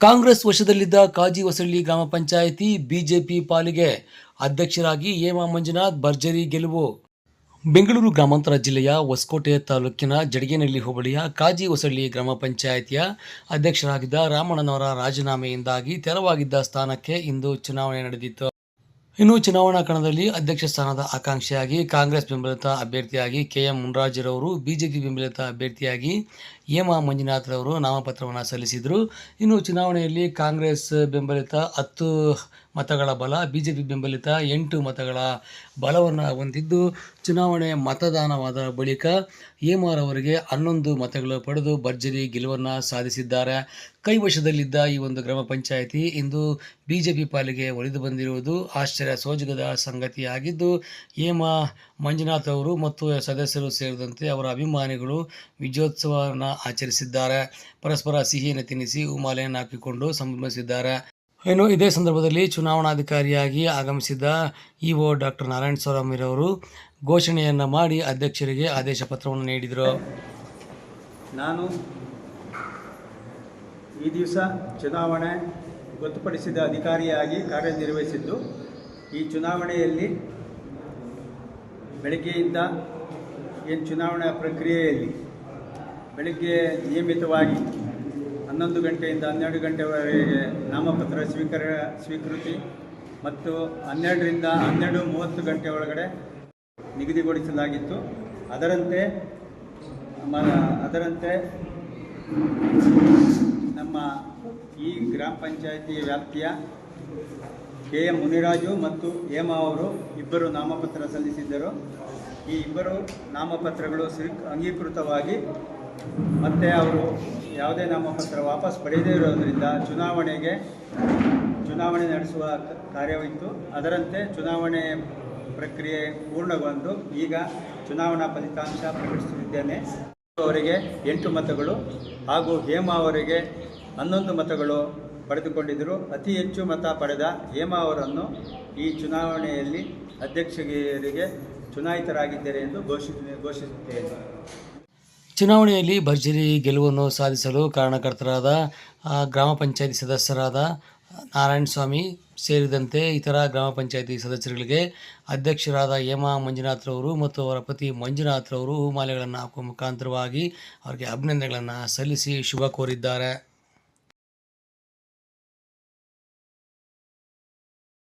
ಕಾಂಗ್ರೆಸ್ ವಶದಲ್ಲಿದ್ದ ಕಾಜಿ ಹೊಸಳ್ಳಿ ಗ್ರಾಮ ಪಂಚಾಯಿತಿ ಬಿಜೆಪಿ ಪಾಲಿಗೆ ಅಧ್ಯಕ್ಷರಾಗಿ ಹೇಮಾ ಮಂಜುನಾಥ್ ಭರ್ಜರಿ ಗೆಲುವು. ಬೆಂಗಳೂರು ಗ್ರಾಮಾಂತರ ಜಿಲ್ಲೆಯ ಹೊಸಕೋಟೆ ತಾಲೂಕಿನ ಜಡಗೇನಹಳ್ಳಿ ಹೋಬಳಿಯ ಕಾಜಿ ಹೊಸಳ್ಳಿ ಗ್ರಾಮ ಪಂಚಾಯಿತಿಯ ಅಧ್ಯಕ್ಷರಾಗಿದ್ದ ರಾಮಣ್ಣನವರ ರಾಜೀನಾಮೆಯಿಂದಾಗಿ ತೆರವಾಗಿದ್ದ ಸ್ಥಾನಕ್ಕೆ ಇಂದು ಚುನಾವಣೆ ನಡೆದಿತ್ತು. ಇನ್ನು ಚುನಾವಣಾ ಕಣದಲ್ಲಿ ಅಧ್ಯಕ್ಷ ಸ್ಥಾನದ ಆಕಾಂಕ್ಷಿಯಾಗಿ ಕಾಂಗ್ರೆಸ್ ಬೆಂಬಲಿತ ಅಭ್ಯರ್ಥಿಯಾಗಿ ಕೆ ಎಂ ಮುನ್ರಾಜ್ರವರು, ಬಿಜೆಪಿ ಬೆಂಬಲಿತ ಅಭ್ಯರ್ಥಿಯಾಗಿ ಹೇಮಾ ಮಂಜುನಾಥ್ರವರು ನಾಮಪತ್ರವನ್ನು ಸಲ್ಲಿಸಿದರು. ಇನ್ನು ಚುನಾವಣೆಯಲ್ಲಿ ಕಾಂಗ್ರೆಸ್ ಬೆಂಬಲಿತ ಹತ್ತು ಮತಗಳ ಬಲ, ಬಿಜೆಪಿ ಬೆಂಬಲಿತ ಎಂಟು ಮತಗಳ ಬಲವನ್ನು ಹೊಂದಿದ್ದು ಚುನಾವಣೆ ಮತದಾನವಾದ ಬಳಿಕ ಹೇಮಾರವರಿಗೆ ಹನ್ನೊಂದು ಮತಗಳು ಪಡೆದು ಭರ್ಜರಿ ಗೆಲುವನ್ನು ಸಾಧಿಸಿದ್ದಾರೆ. ಕೈವಶದಲ್ಲಿದ್ದ ಈ ಒಂದು ಗ್ರಾಮ ಪಂಚಾಯಿತಿ ಇಂದು ಬಿಜೆಪಿ ಪಾಲಿಗೆ ಒಲಿದು ಬಂದಿರುವುದು ಆಶ್ಚರ್ಯ ಸೋಜಗದ ಸಂಗತಿಯಾಗಿದ್ದು, ಹೇಮಾ, ಮಂಜುನಾಥ್ ಅವರು ಮತ್ತು ಸದಸ್ಯರು ಸೇರಿದಂತೆ ಅವರ ಅಭಿಮಾನಿಗಳು ವಿಜಯೋತ್ಸವವನ್ನು ಆಚರಿಸಿದ್ದಾರೆ. ಪರಸ್ಪರ ಸಿಹಿಯನ್ನು ತಿನ್ನಿಸಿ ಹೂಮಾಲೆಯನ್ನು ಹಾಕಿಕೊಂಡು ಸಂಭ್ರಮಿಸಿದ್ದಾರೆ. ಇನ್ನು ಇದೇ ಸಂದರ್ಭದಲ್ಲಿ ಚುನಾವಣಾಧಿಕಾರಿಯಾಗಿ ಆಗಮಿಸಿದ್ದ ಇಒ ಡಾಕ್ಟರ್ ನಾರಾಯಣ ಸ್ವಾಮಿರವರು ಘೋಷಣೆಯನ್ನು ಮಾಡಿ ಅಧ್ಯಕ್ಷರಿಗೆ ಆದೇಶ ಪತ್ರವನ್ನು ನೀಡಿದರು. ನಾನು ಈ ದಿವಸ ಚುನಾವಣೆ ಗೊತ್ತುಪಡಿಸಿದ ಅಧಿಕಾರಿಯಾಗಿ ಕಾರ್ಯನಿರ್ವಹಿಸಿದ್ದು, ಈ ಚುನಾವಣೆಯಲ್ಲಿ ಬೆಳಗ್ಗೆಯಿಂದ ಏನು ಚುನಾವಣಾ ಪ್ರಕ್ರಿಯೆಯಲ್ಲಿ ಬೆಳಗ್ಗೆ ನಿಯಮಿತವಾಗಿ ಹನ್ನೊಂದು ಗಂಟೆಯಿಂದ ಹನ್ನೆರಡು ಗಂಟೆವರೆಗೆ ನಾಮಪತ್ರ ಸ್ವೀಕಾರ, ಸ್ವೀಕೃತಿ ಮತ್ತು ಹನ್ನೆರಡರಿಂದ ಹನ್ನೆರಡು ಮೂವತ್ತು ಗಂಟೆ ಒಳಗಡೆ ನಿಗದಿಗೊಳಿಸಲಾಗಿತ್ತು. ಅದರಂತೆ ಅದರಂತೆ ನಮ್ಮ ಈ ಗ್ರಾಮ ಪಂಚಾಯಿತಿ ವ್ಯಾಪ್ತಿಯ ಕೆ ಎಂ ಮುನಿರಾಜು ಮತ್ತು ಹೇಮಾ ಅವರು ಇಬ್ಬರು ನಾಮಪತ್ರ ಸಲ್ಲಿಸಿದ್ದರು. ಈ ಇಬ್ಬರು ನಾಮಪತ್ರಗಳು ಸ್ವೀ ಅಂಗೀಕೃತವಾಗಿ ಮತ್ತೆ ಅವರು ಯಾವುದೇ ನಾಮಪತ್ರ ವಾಪಸ್ ಪಡೆಯದೇ ಇರೋದರಿಂದ ಚುನಾವಣೆಗೆ, ಚುನಾವಣೆ ನಡೆಸುವ ಕಾರ್ಯವಿತ್ತು. ಅದರಂತೆ ಚುನಾವಣೆ ಪ್ರಕ್ರಿಯೆ ಪೂರ್ಣಗೊಂಡು ಈಗ ಚುನಾವಣಾ ಫಲಿತಾಂಶ ಪ್ರಕಟಿಸುತ್ತಿದ್ದೇನೆ. ಅವರಿಗೆ ಎಂಟು ಮತಗಳು ಹಾಗೂ ಹೇಮಾ ಅವರಿಗೆ ಹನ್ನೊಂದು ಮತಗಳು ಪಡೆದುಕೊಂಡಿದ್ದರು. ಅತಿ ಹೆಚ್ಚು ಮತ ಪಡೆದ ಹೇಮಾ ಅವರನ್ನು ಈ ಚುನಾವಣೆಯಲ್ಲಿ ಅಧ್ಯಕ್ಷರಿಗೆ ಚುನಾಯಿತರಾಗಿದ್ದಾರೆ ಎಂದು ಘೋಷಿಸ ಘೋಷಿಸುತ್ತೇನೆ. ಚುನಾವಣೆಯಲ್ಲಿ ಭರ್ಜರಿ ಗೆಲುವನ್ನು ಸಾಧಿಸಲು ಕಾರಣಕರ್ತರಾದ ಗ್ರಾಮ ಪಂಚಾಯತಿ ಸದಸ್ಯರಾದ ನಾರಾಯಣ ಸ್ವಾಮಿ ಸೇರಿದಂತೆ ಇತರ ಗ್ರಾಮ ಪಂಚಾಯತಿ ಸದಸ್ಯರುಗಳಿಗೆ ಅಧ್ಯಕ್ಷರಾದ ಹೇಮಾ ಮಂಜುನಾಥ್ರವರು ಮತ್ತು ಅವರ ಪತಿ ಮಂಜುನಾಥ್ರವರು ಹೂಮಾಲೆಗಳನ್ನು ಹಾಕುವ ಮುಖಾಂತರವಾಗಿ ಅವರಿಗೆ ಅಭಿನಂದನೆಗಳನ್ನು ಸಲ್ಲಿಸಿ ಶುಭ ಕೋರಿದ್ದಾರೆ.